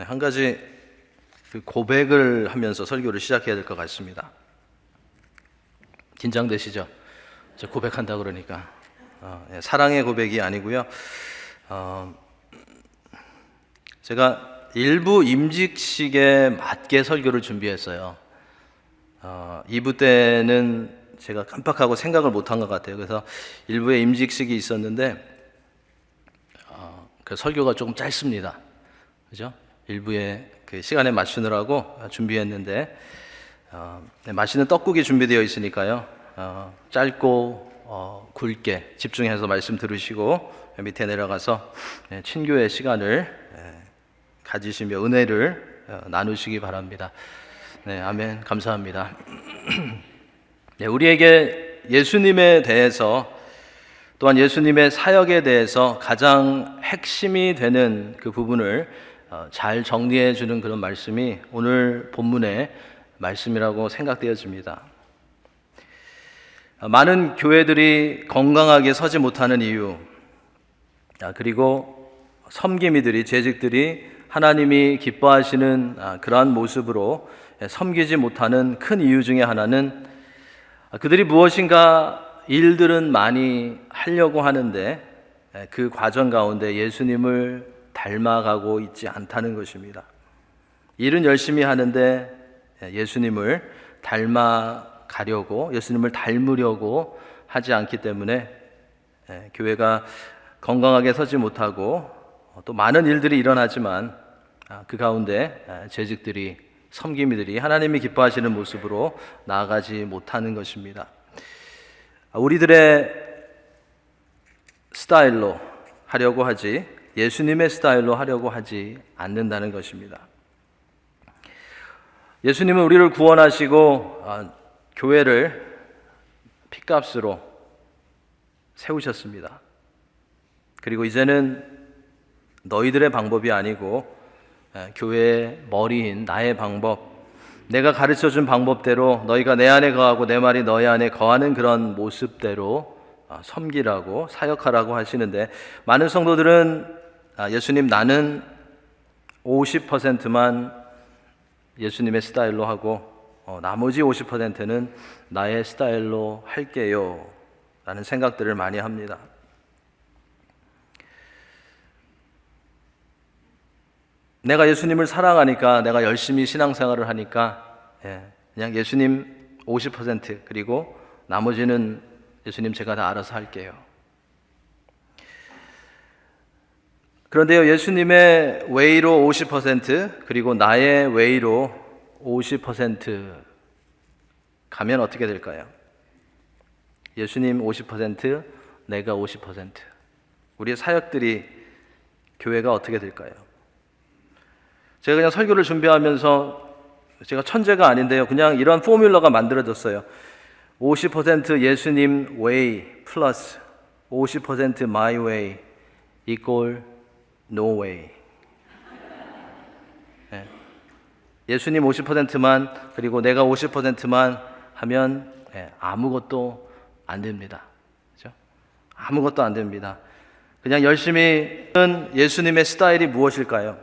네, 한 가지 그 고백을 하면서 설교를 시작해야 될 것 같습니다. 긴장되시죠? 저 고백한다 그러니까 어, 예, 사랑의 고백이 아니고요. 어, 제가 일부 임직식에 맞게 설교를 준비했어요. 어, 2부 때는 제가 깜빡하고 생각을 못한 것 같아요. 그래서 일부에 임직식이 있었는데 어, 그 설교가 조금 짧습니다. 그죠? 일부에 그 시간에 맞추느라고 준비했는데 어, 네, 맛있는 떡국이 준비되어 있으니까요. 어, 짧고 어, 굵게 집중해서 말씀 들으시고 밑에 내려가서 네, 친교의 시간을 예, 가지시며 은혜를 어, 나누시기 바랍니다. 네, 아멘. 감사합니다. 네, 우리에게 예수님에 대해서 또한 예수님의 사역에 대해서 가장 핵심이 되는 그 부분을 어, 잘 정리해 주는 그런 말씀이 오늘 본문의 말씀이라고 생각되어집니다. 어, 많은 교회들이 건강하게 서지 못하는 이유, 아, 그리고 섬김이들이 재직들이 하나님이 기뻐하시는 아, 그러한 모습으로 섬기지 못하는 큰 이유 중에 하나는 아, 그들이 무엇인가 일들은 많이 하려고 하는데 그 과정 가운데 예수님을 닮아가고 있지 않다는 것입니다. 일은 열심히 하는데 예수님을 닮아가려고 예수님을 닮으려고 하지 않기 때문에 교회가 건강하게 서지 못하고 또 많은 일들이 일어나지만 아, 그 가운데 재직들이 섬김이들이 하나님이 기뻐하시는 모습으로 나아가지 못하는 것입니다. 아, 우리들의 스타일로 하려고 하지 예수님의 스타일로 하려고 하지 않는다는 것입니다. 예수님은 우리를 구원하시고 아, 교회를 핏값으로 세우셨습니다. 그리고 이제는 너희들의 방법이 아니고 에, 교회의 머리인 나의 방법, 내가 가르쳐 준 방법대로 너희가 내 안에 거하고 내 말이 너희 안에 거하는 그런 모습대로 아, 섬기라고 사역하라고 하시는데 많은 성도들은 아, 예수님 나는 50%만 예수님의 스타일로 하고 어, 나머지 50%는 나의 스타일로 할게요. 라는 생각들을 많이 합니다. 내가 예수님을 사랑하니까 내가 열심히 신앙생활을 하니까 예, 그냥 예수님 50% 그리고 나머지는 예수님 제가 다 알아서 할게요. 그런데요, 예수님의 웨이로 50% 그리고 나의 웨이로 50% 가면 어떻게 될까요? 예수님 50%, 내가 50%. 우리의 사역들이 교회가 어떻게 될까요? 제가 그냥 설교를 준비하면서 제가 천재가 아닌데요. 그냥 이런 포뮬러가 만들어졌어요. 50% 예수님 way 플러스 50% my way equal no way. 네. 예수님 50%만 그리고 내가 50%만 하면 네, 아무것도 안 됩니다. 그죠? 아무것도 안 됩니다. 그냥 열심히 예수님의 스타일이 무엇일까요?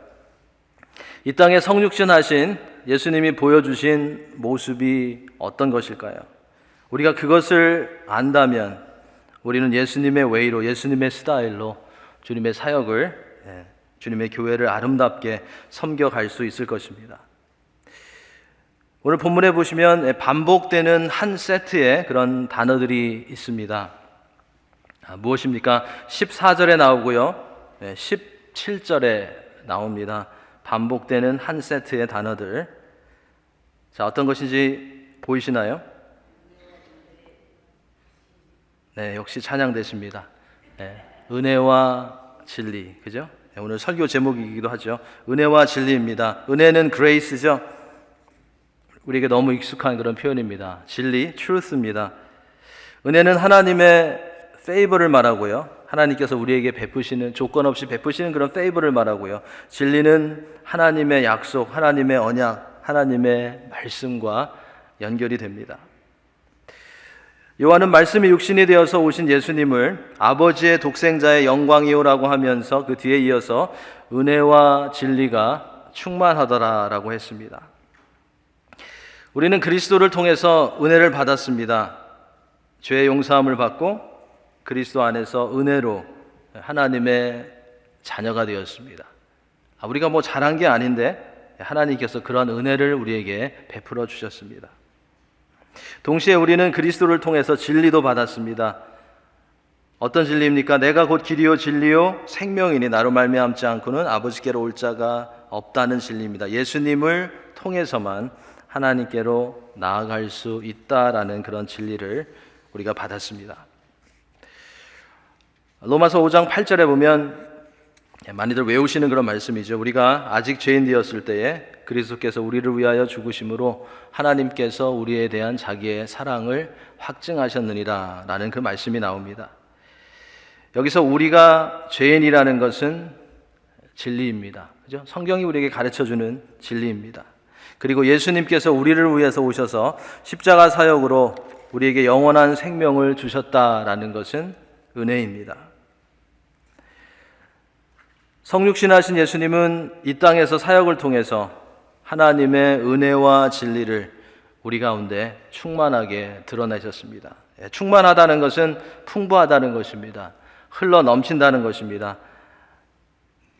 이 땅에 성육신 하신 예수님이 보여주신 모습이 어떤 것일까요? 우리가 그것을 안다면 우리는 예수님의 웨이로, 예수님의 스타일로 주님의 사역을, 예, 주님의 교회를 아름답게 섬겨갈 수 있을 것입니다. 오늘 본문에 보시면 예, 반복되는 한 세트의 그런 단어들이 있습니다. 아, 무엇입니까? 14절에 나오고요. 17절에 나옵니다. 반복되는 한 세트의 단어들. 자, 어떤 것인지 보이시나요? 네, 역시 찬양되십니다. 네, 은혜와 진리. 그죠? 네, 오늘 설교 제목이기도 하죠. 은혜와 진리입니다. 은혜는 그레이스죠. 우리에게 너무 익숙한 그런 표현입니다. 진리, truth입니다. 은혜는 하나님의 페이버를 말하고요. 하나님께서 우리에게 베푸시는 조건 없이 베푸시는 그런 페이버를 말하고요. 진리는 하나님의 약속, 하나님의 언약, 하나님의 말씀과 연결이 됩니다. 요한은 말씀이 육신이 되어서 오신 예수님을 아버지의 독생자의 영광이오라고 하면서 그 뒤에 이어서 은혜와 진리가 충만하더라라고 했습니다. 우리는 그리스도를 통해서 은혜를 받았습니다. 죄의 용서함을 받고 그리스도 안에서 은혜로 하나님의 자녀가 되었습니다. 아, 우리가 뭐 잘한 게 아닌데 하나님께서 그런 은혜를 우리에게 베풀어 주셨습니다. 동시에 우리는 그리스도를 통해서 진리도 받았습니다. 어떤 진리입니까? 내가 곧 길이요 진리요 생명이니 나로 말미암지 않고는 아버지께로 올 자가 없다는 진리입니다. 예수님을 통해서만 하나님께로 나아갈 수 있다라는 그런 진리를 우리가 받았습니다. 로마서 5장 8절에 보면 많이들 외우시는 그런 말씀이죠. 우리가 아직 죄인 되었을 때에 그리스도께서 우리를 위하여 죽으심으로 하나님께서 우리에 대한 자기의 사랑을 확증하셨느니라 라는 그 말씀이 나옵니다. 여기서 우리가 죄인이라는 것은 진리입니다. 그죠? 성경이 우리에게 가르쳐 주는 진리입니다. 그리고 예수님께서 우리를 위해서 오셔서 십자가 사역으로 우리에게 영원한 생명을 주셨다라는 것은 은혜입니다. 성육신하신 예수님은 이 땅에서 사역을 통해서 하나님의 은혜와 진리를 우리 가운데 충만하게 드러내셨습니다. 예, 충만하다는 것은 풍부하다는 것입니다. 흘러 넘친다는 것입니다.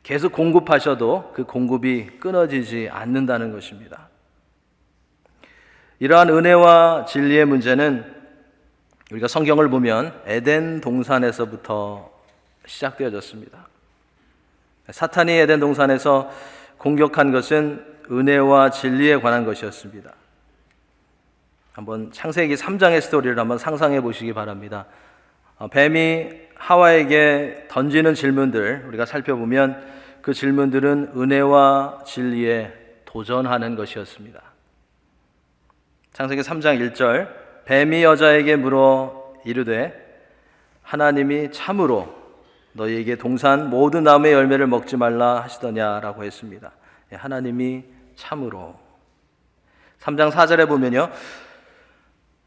계속 공급하셔도 그 공급이 끊어지지 않는다는 것입니다. 이러한 은혜와 진리의 문제는 우리가 성경을 보면 에덴 동산에서부터 시작되어졌습니다. 사탄이 에덴 동산에서 공격한 것은 은혜와 진리에 관한 것이었습니다. 한번 창세기 3장의 스토리를 한번 상상해 보시기 바랍니다. 어, 뱀이 하와에게 던지는 질문들 우리가 살펴보면 그 질문들은 은혜와 진리에 도전하는 것이었습니다. 창세기 3장 1절 뱀이 여자에게 물어 이르되 하나님이 참으로 너희에게 동산 모든 나무의 열매를 먹지 말라 하시더냐라고 했습니다. 예, 하나님이 참으로 3장 4절에 보면요.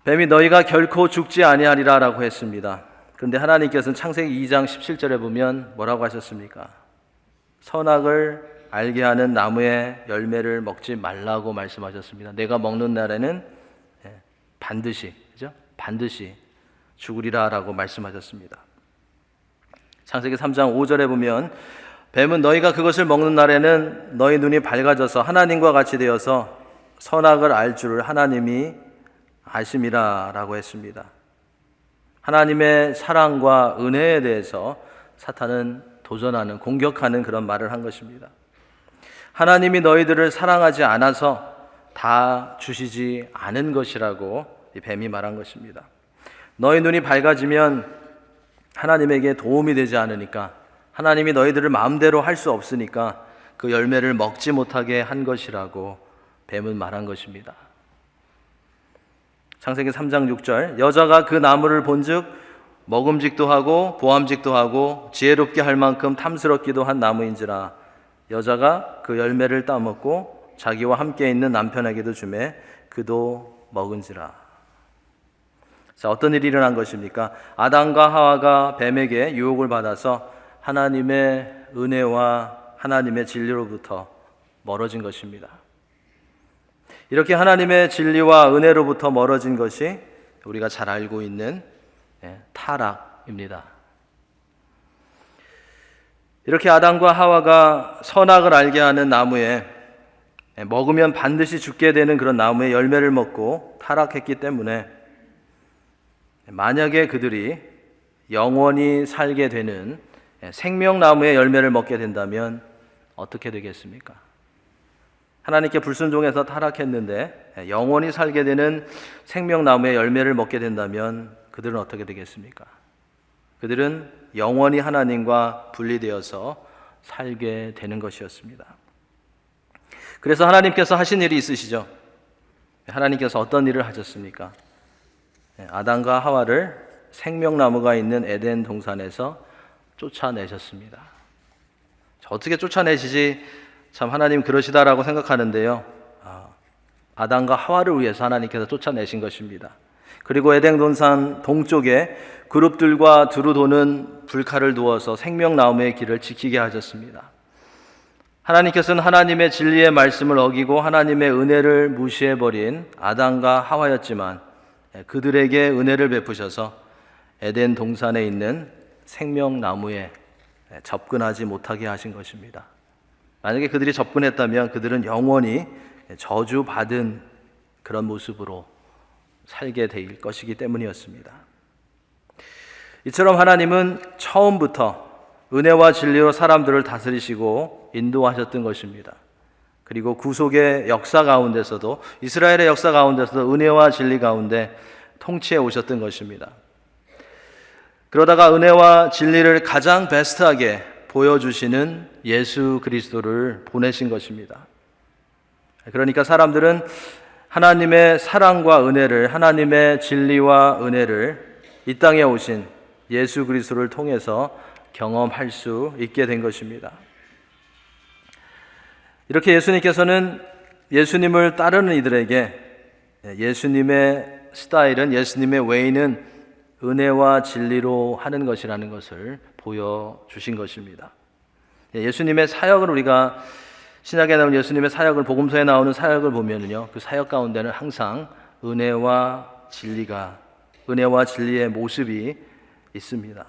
뱀이 너희가 결코 죽지 아니하리라라고 했습니다. 그런데 하나님께서는 창세기 2장 17절에 보면 뭐라고 하셨습니까? 선악을 알게 하는 나무의 열매를 먹지 말라고 말씀하셨습니다. 내가 먹는 날에는 예, 반드시 그죠? 반드시 죽으리라라고 말씀하셨습니다. 창세기 3장 5절에 보면 뱀은 너희가 그것을 먹는 날에는 너희 눈이 밝아져서 하나님과 같이 되어서 선악을 알 줄을 하나님이 아심이라라고 했습니다. 하나님의 사랑과 은혜에 대해서 사탄은 도전하는 공격하는 그런 말을 한 것입니다. 하나님이 너희들을 사랑하지 않아서 다 주시지 않은 것이라고 이 뱀이 말한 것입니다. 너희 눈이 밝아지면 하나님에게 도움이 되지 않으니까 하나님이 너희들을 마음대로 할 수 없으니까 그 열매를 먹지 못하게 한 것이라고 뱀은 말한 것입니다. 창세기 3장 6절 여자가 그 나무를 본즉 먹음직도 하고 보암직도 하고 지혜롭게 할 만큼 탐스럽기도 한 나무인지라 여자가 그 열매를 따먹고 자기와 함께 있는 남편에게도 주매 그도 먹은지라 자, 어떤 일이 일어난 것입니까? 아담과 하와가 뱀에게 유혹을 받아서 하나님의 은혜와 하나님의 진리로부터 멀어진 것입니다. 이렇게 하나님의 진리와 은혜로부터 멀어진 것이 우리가 잘 알고 있는 예, 타락입니다. 이렇게 아담과 하와가 선악을 알게 하는 나무에 예, 먹으면 반드시 죽게 되는 그런 나무의 열매를 먹고 타락했기 때문에 만약에 그들이 영원히 살게 되는 생명나무의 열매를 먹게 된다면 어떻게 되겠습니까? 하나님께 불순종해서 타락했는데 영원히 살게 되는 생명나무의 열매를 먹게 된다면 그들은 어떻게 되겠습니까? 그들은 영원히 하나님과 분리되어서 살게 되는 것이었습니다. 그래서 하나님께서 하신 일이 있으시죠? 하나님께서 어떤 일을 하셨습니까? 네, 아담과 하와를 생명나무가 있는 에덴 동산에서 쫓아내셨습니다. 어떻게 쫓아내시지 참 하나님 그러시다라고 생각하는데요. 아, 아담과 하와를 위해서 하나님께서 쫓아내신 것입니다. 그리고 에덴 동산 동쪽에 그룹들과 두루 도는 불칼을 두어서 생명나무의 길을 지키게 하셨습니다. 하나님께서는 하나님의 진리의 말씀을 어기고 하나님의 은혜를 무시해 버린 아담과 하와였지만 그들에게 은혜를 베푸셔서 에덴 동산에 있는 생명나무에 접근하지 못하게 하신 것입니다. 만약에 그들이 접근했다면 그들은 영원히 저주받은 그런 모습으로 살게 될 것이기 때문이었습니다. 이처럼 하나님은 처음부터 은혜와 진리로 사람들을 다스리시고 인도하셨던 것입니다. 그리고 구속의 역사 가운데서도 이스라엘의 역사 가운데서도 은혜와 진리 가운데 통치해 오셨던 것입니다. 그러다가 은혜와 진리를 가장 베스트하게 보여주시는 예수 그리스도를 보내신 것입니다. 그러니까 사람들은 하나님의 사랑과 은혜를, 하나님의 진리와 은혜를 이 땅에 오신 예수 그리스도를 통해서 경험할 수 있게 된 것입니다. 이렇게 예수님께서는 예수님을 따르는 이들에게 예수님의 스타일은 예수님의 웨이는 은혜와 진리로 하는 것이라는 것을 보여주신 것입니다. 예수님의 사역을 우리가 신약에 나오는 예수님의 사역을 복음서에 나오는 사역을 보면은요 그 사역 가운데는 항상 은혜와 진리가 은혜와 진리의 모습이 있습니다.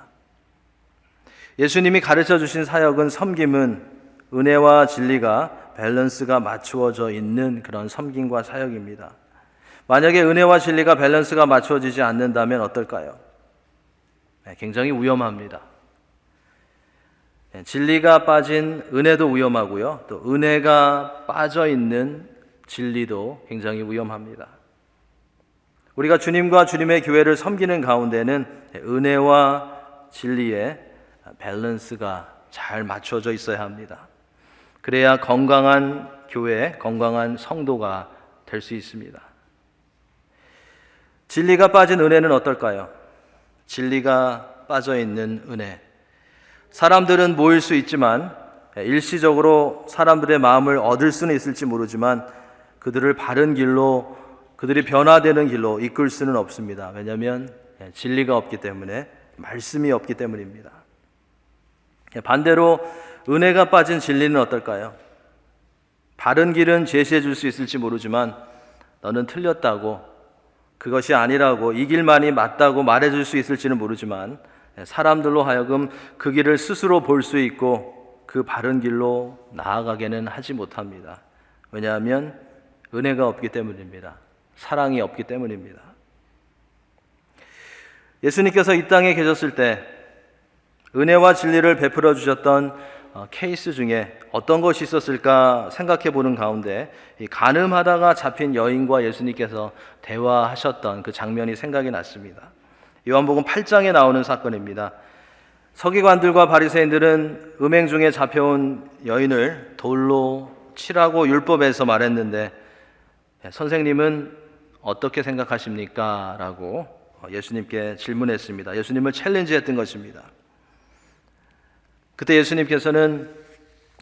예수님이 가르쳐 주신 사역은 섬김은 은혜와 진리가 밸런스가 맞추어져 있는 그런 섬김과 사역입니다. 만약에 은혜와 진리가 밸런스가 맞추어지지 않는다면 어떨까요? 네, 굉장히 위험합니다. 네, 진리가 빠진 은혜도 위험하고요. 또 은혜가 빠져 있는 진리도 굉장히 위험합니다. 우리가 주님과 주님의 교회를 섬기는 가운데는 은혜와 진리의 밸런스가 잘 맞춰져 있어야 합니다. 그래야 건강한 교회, 건강한 성도가 될 수 있습니다. 진리가 빠진 은혜는 어떨까요? 진리가 빠져 있는 은혜. 사람들은 모일 수 있지만 일시적으로 사람들의 마음을 얻을 수는 있을지 모르지만 그들을 바른 길로 그들이 변화되는 길로 이끌 수는 없습니다. 왜냐하면 진리가 없기 때문에 말씀이 없기 때문입니다. 반대로 은혜가 빠진 진리는 어떨까요? 바른 길은 제시해 줄 수 있을지 모르지만 너는 틀렸다고 그것이 아니라고 이 길만이 맞다고 말해 줄 수 있을지는 모르지만 사람들로 하여금 그 길을 스스로 볼 수 있고 그 바른 길로 나아가게는 하지 못합니다. 왜냐하면 은혜가 없기 때문입니다. 사랑이 없기 때문입니다. 예수님께서 이 땅에 계셨을 때 은혜와 진리를 베풀어 주셨던 어, 케이스 중에 어떤 것이 있었을까 생각해 보는 가운데 가늠하다가 잡힌 여인과 예수님께서 대화하셨던 그 장면이 생각이 났습니다. 요한복음 8장에 나오는 사건입니다. 서기관들과 바리새인들은 음행 중에 잡혀온 여인을 돌로 치라고 율법에서 말했는데 선생님은 어떻게 생각하십니까? 라고 예수님께 질문했습니다. 예수님을 챌린지했던 것입니다. 그때 예수님께서는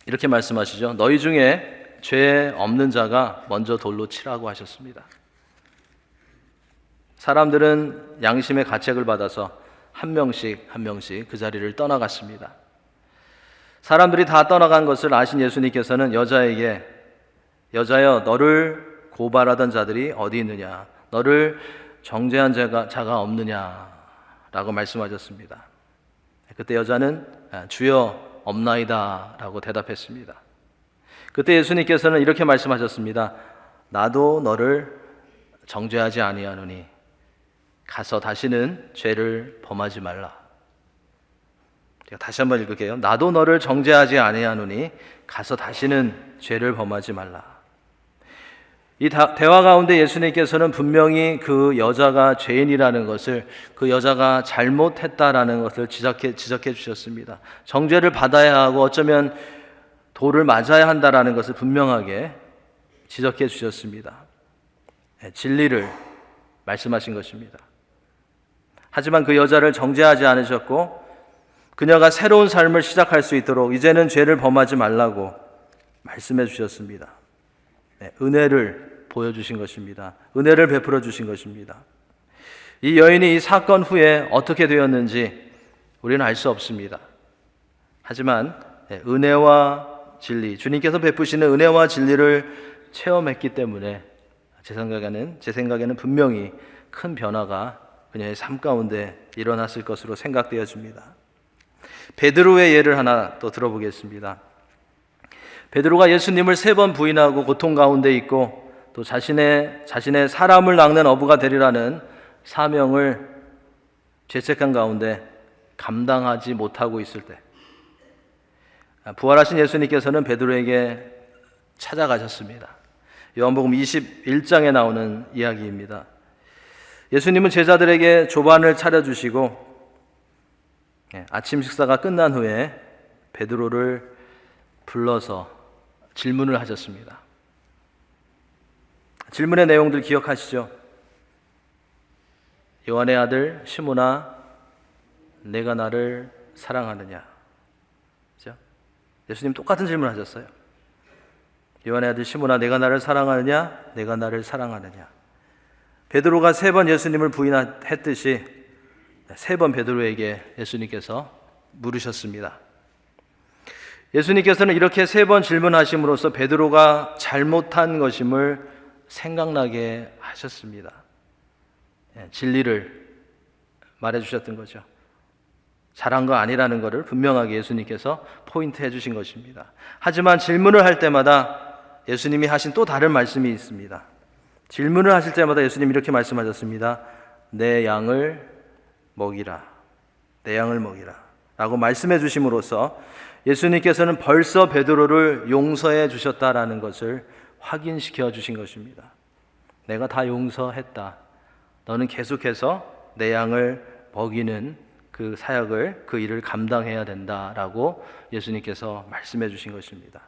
이렇게 말씀하시죠. 너희 중에 죄 없는 자가 먼저 돌로 치라고 하셨습니다. 사람들은 양심의 가책을 받아서 한 명씩 한 명씩 그 자리를 떠나갔습니다. 사람들이 다 떠나간 것을 아신 예수님께서는 여자에게 여자여 너를 고발하던 자들이 어디 있느냐 너를 정죄한 자가, 자가 없느냐 라고 말씀하셨습니다. 그때 여자는 아, 주여 없나이다 라고 대답했습니다. 그때 예수님께서는 이렇게 말씀하셨습니다. 나도 너를 정죄하지 아니하노니 가서 다시는 죄를 범하지 말라. 제가 다시 한번 읽을게요. 나도 너를 정죄하지 아니하노니 가서 다시는 죄를 범하지 말라. 이 대화 가운데 예수님께서는 분명히 그 여자가 죄인이라는 것을 그 여자가 잘못했다라는 것을 지적해, 지적해 주셨습니다. 정죄를 받아야 하고 어쩌면 도를 맞아야 한다라는 것을 분명하게 지적해 주셨습니다. 네, 진리를 말씀하신 것입니다. 하지만 그 여자를 정죄하지 않으셨고 그녀가 새로운 삶을 시작할 수 있도록 이제는 죄를 범하지 말라고 말씀해 주셨습니다. 네, 은혜를 보여주신 것입니다. 은혜를 베풀어 주신 것입니다. 이 여인이 이 사건 후에 어떻게 되었는지 우리는 알 수 없습니다. 하지만 예, 은혜와 진리, 주님께서 베푸시는 은혜와 진리를 체험했기 때문에 제 생각에는 제 생각에는 분명히 큰 변화가 그녀의 삶 가운데 일어났을 것으로 생각되어집니다. 베드로의 예를 하나 또 들어보겠습니다. 베드로가 예수님을 세 번 부인하고 고통 가운데 있고 또 자신의 자신의 사람을 낚는 어부가 되리라는 사명을 죄책한 가운데 감당하지 못하고 있을 때 부활하신 예수님께서는 베드로에게 찾아가셨습니다. 요한복음 21장에 나오는 이야기입니다. 예수님은 제자들에게 조반을 차려 주시고 예, 아침 식사가 끝난 후에 베드로를 불러서 질문을 하셨습니다. 질문의 내용들 기억하시죠? 요한의 아들 시몬아, 내가 나를 사랑하느냐? 그죠? 예수님 똑같은 질문을 하셨어요. 요한의 아들 시몬아, 내가 나를 사랑하느냐? 내가 나를 사랑하느냐? 베드로가 세 번 예수님을 부인했듯이 세 번 베드로에게 예수님께서 물으셨습니다. 예수님께서는 이렇게 세 번 질문하심으로써 베드로가 잘못한 것임을 생각나게 하셨습니다. 예, 진리를 말해 주셨던 거죠. 잘한 거 아니라는 것을 분명하게 예수님께서 포인트 해 주신 것입니다. 하지만 질문을 할 때마다 예수님이 하신 또 다른 말씀이 있습니다. 질문을 하실 때마다 예수님 이렇게 말씀하셨습니다. 내 양을 먹이라. 내 양을 먹이라. 라고 말씀해 주심으로써 예수님께서는 벌써 베드로를 용서해 주셨다라는 것을 확인시켜 주신 것입니다. 내가 다 용서했다. 너는 계속해서 내 양을 먹이는 그 사역을 그 일을 감당해야 된다라고 예수님께서 말씀해 주신 것입니다.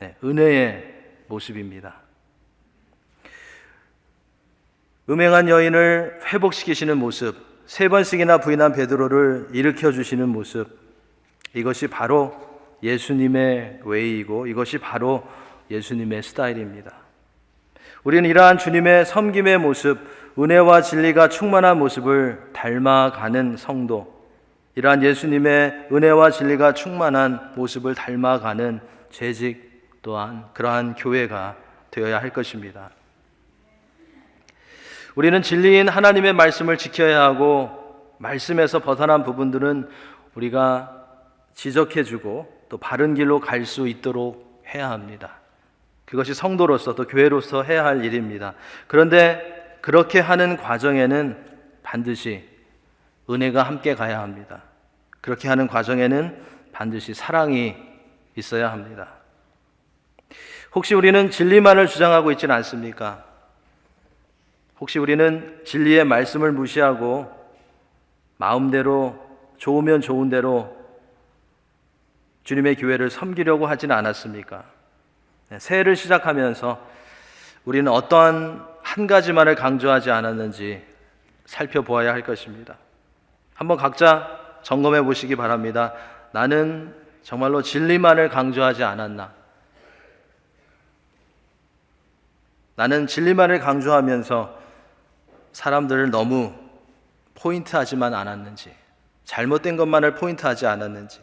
네, 은혜의 모습입니다. 음행한 여인을 회복시키시는 모습, 세 번씩이나 부인한 베드로를 일으켜 주시는 모습, 이것이 바로 예수님의 웨이이고 이것이 바로 예수님의 스타일입니다. 우리는 이러한 주님의 섬김의 모습, 은혜와 진리가 충만한 모습을 닮아가는 성도, 이러한 예수님의 은혜와 진리가 충만한 모습을 닮아가는 재직 또한 그러한 교회가 되어야 할 것입니다. 우리는 진리인 하나님의 말씀을 지켜야 하고 말씀에서 벗어난 부분들은 우리가 지적해주고 또 바른 길로 갈 수 있도록 해야 합니다. 그것이 성도로서 또 교회로서 해야 할 일입니다. 그런데 그렇게 하는 과정에는 반드시 은혜가 함께 가야 합니다. 그렇게 하는 과정에는 반드시 사랑이 있어야 합니다. 혹시 우리는 진리만을 주장하고 있지는 않습니까? 혹시 우리는 진리의 말씀을 무시하고 마음대로 좋으면 좋은 대로 주님의 교회를 섬기려고 하지는 않았습니까? 네, 새해를 시작하면서 우리는 어떠한 한 가지만을 강조하지 않았는지 살펴보아야 할 것입니다. 한번 각자 점검해 보시기 바랍니다. 나는 정말로 진리만을 강조하지 않았나? 나는 진리만을 강조하면서 사람들을 너무 포인트하지만 않았는지, 잘못된 것만을 포인트하지 않았는지,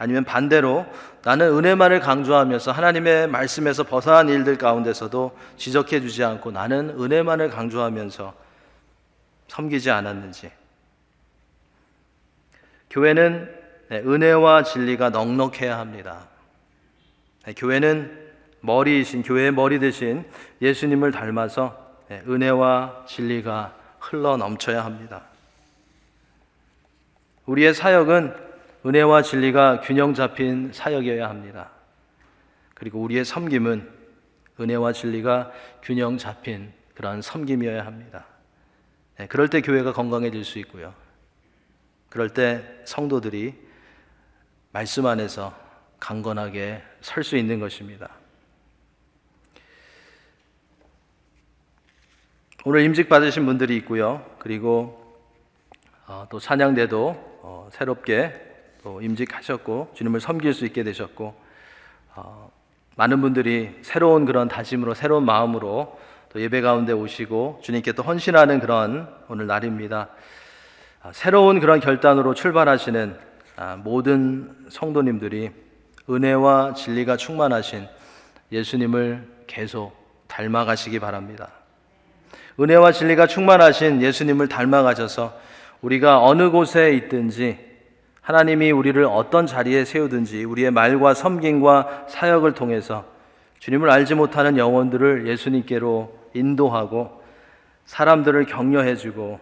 아니면 반대로 나는 은혜만을 강조하면서 하나님의 말씀에서 벗어난 일들 가운데서도 지적해 주지 않고 나는 은혜만을 강조하면서 섬기지 않았는지. 교회는 네, 은혜와 진리가 넉넉해야 합니다. 네, 교회는 머리이신 교회의 머리 대신 예수님을 닮아서 네, 은혜와 진리가 흘러 넘쳐야 합니다. 우리의 사역은 은혜와 진리가 균형 잡힌 사역이어야 합니다. 그리고 우리의 섬김은 은혜와 진리가 균형 잡힌 그런 섬김이어야 합니다. 네, 그럴 때 교회가 건강해질 수 있고요. 그럴 때 성도들이 말씀 안에서 강건하게 설 수 있는 것입니다. 오늘 임직 받으신 분들이 있고요. 그리고 어, 또 찬양대도 어, 새롭게 또 임직하셨고 주님을 섬길 수 있게 되셨고 어, 많은 분들이 새로운 그런 다짐으로 새로운 마음으로 또 예배 가운데 오시고 주님께 또 헌신하는 그런 오늘 날입니다. 아, 새로운 그런 결단으로 출발하시는 아, 모든 성도님들이 은혜와 진리가 충만하신 예수님을 계속 닮아가시기 바랍니다. 은혜와 진리가 충만하신 예수님을 닮아가셔서 우리가 어느 곳에 있든지 하나님이 우리를 어떤 자리에 세우든지 우리의 말과 섬김과 사역을 통해서 주님을 알지 못하는 영혼들을 예수님께로 인도하고 사람들을 격려해주고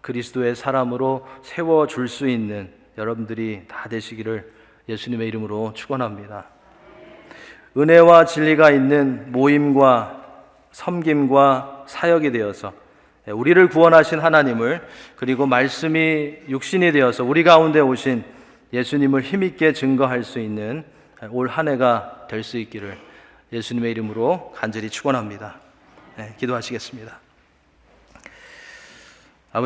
그리스도의 사람으로 세워줄 수 있는 여러분들이 다 되시기를 예수님의 이름으로 축원합니다. 은혜와 진리가 있는 모임과 섬김과 사역이 되어서 우리를 구원하신 하나님을 그리고 말씀이 육신이 되어서 우리 가운데 오신 예수님을 힘있게 증거할 수 있는 올 한 해가 될 수 있기를 예수님의 이름으로 간절히 축원합니다. 네, 기도하시겠습니다.